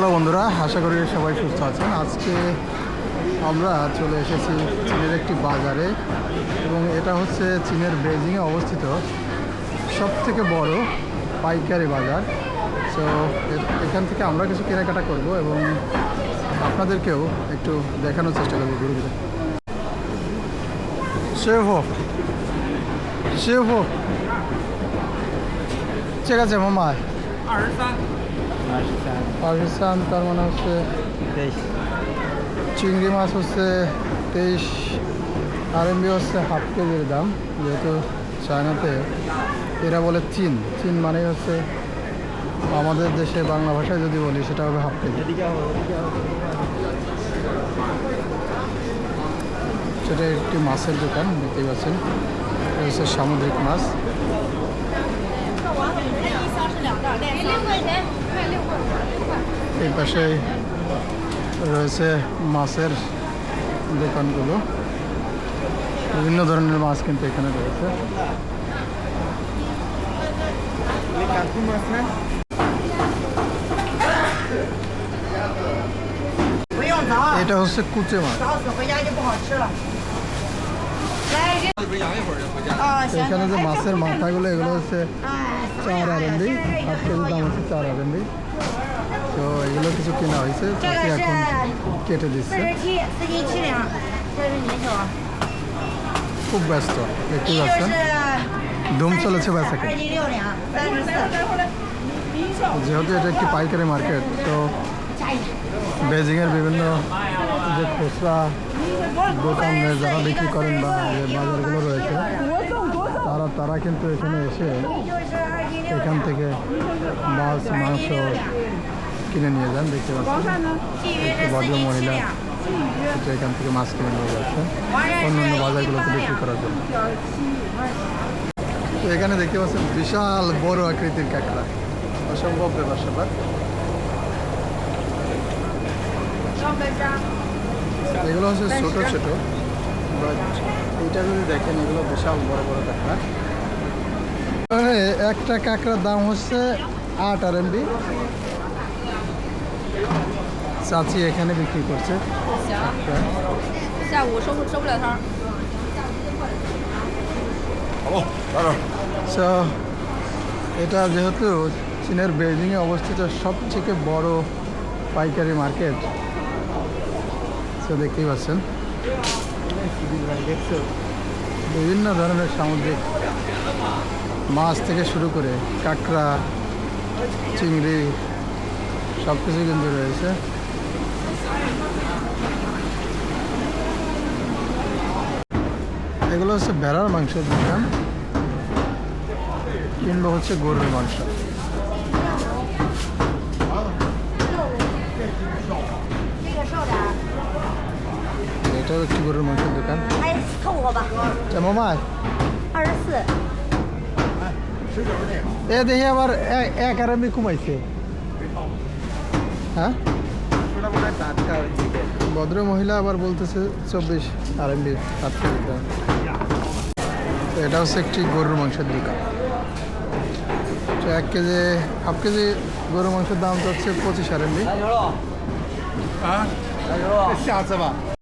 Hello বন্ধুরা, আশা করি সবাই সুস্থ আছেন। আজকে আমরা চলে এসেছি চীনের একটি বাজারে এবং এটা হচ্ছে চীনের বেজিংয়ে অবস্থিত সবথেকে বড় পাইকারি বাজার। তো এখান থেকে আমরা কিছু কেনাকাটা করব এবং আপনাদেরকেও একটু দেখানোর চেষ্টা করব ঘুরে ঘুরে। সেভ হোক সেভ হোক। ঠিক আছে, মামা। পাকিস্তান। তার মানে হচ্ছে 对，চিংড়ি মাছ হচ্ছে তেইশ আরএমবি হচ্ছে হাফ কেজির দাম যেহেতু চায়নাতে এরা বলে চীন। চীন মানে হচ্ছে আমাদের দেশে বাংলা ভাষায় যদি বলি সেটা হবে হাফ কেজি। সেটা একটি মাছের দোকান দেখতেই পাচ্ছেন। এটা হচ্ছে সামুদ্রিক মাছ। এই পাশে রয়েছে মাছের দোকানগুলো। বিভিন্ন ধরনের মাছ কিন্তু এখানে রয়েছে। এটা হচ্ছে কুচে মাছ। এখানে যে মাছের মাথাগুলো, এগুলো হচ্ছে চার আরেন্ডি হাফ কেজির দাম হচ্ছে চার আরেন্ডি তো এগুলো কিছু কেনা হয়েছে এখন কেটে দিচ্ছে। খুব ব্যস্ত, একটু ব্যস্ত। ধুম চলেছে ব্যস্তাকে যেহেতু এটা একটি পাইকারি মার্কেট, তো বেজিংয়ের বিভিন্ন যে খুচরা দোকান যারা বিক্রি করেন বা যে বাজারগুলো রয়েছে। তারা তারা কিন্তু এখানে এসে এখান থেকে মাছ মাংস কিনে নিয়ে যান দেখতে পাচ্ছেন। ভদ্রমহিলা এখান থেকে মাছ কিনে নিয়ে যাচ্ছে অন্যান্য বাজারগুলোতে বিক্রি করার জন্য। তো এখানে দেখতে পাচ্ছেন বিশাল বড় আকৃতির কাঁকড়া। অসম্ভব ব্যাপার স্যাপার। এগুলো হচ্ছে ছোটো ছোটো বাট এটা যদি দেখেন এগুলো বিশাল বড় বড় কাঁকড়া। একটা কাঁকড়ার দাম হচ্ছে আট আর এমবি চাচি এখানে বিক্রি করছে। এটা যেহেতু চীনের বেজিংয়ে অবস্থিত সবথেকে বড় পাইকারি মার্কেট সো দেখতেই পাচ্ছেন। বিভিন্ন ধরনের সামুদ্রিক মাছ থেকে শুরু করে কাঁকড়া, চিংড়ি সব কিছু কিন্তু রয়েছে। এগুলো হচ্ছে ভেড়ার মাংসের দোকান, কিংবা হচ্ছে গরুর মাংস। যাচ্ছে দোকান এক আর কমাইছে হ্যাঁ ভদ্র মহিলা আবার বলতেছে চব্বিশ আর এমবি এটা হচ্ছে একটি গরুর মাংসের দোকান। তো এক কেজি হাফ কেজি গরুর মাংসের দাম তো হচ্ছে পঁচিশ আর এমবি হ্যাঁ। আচ্ছা, আচ্ছা,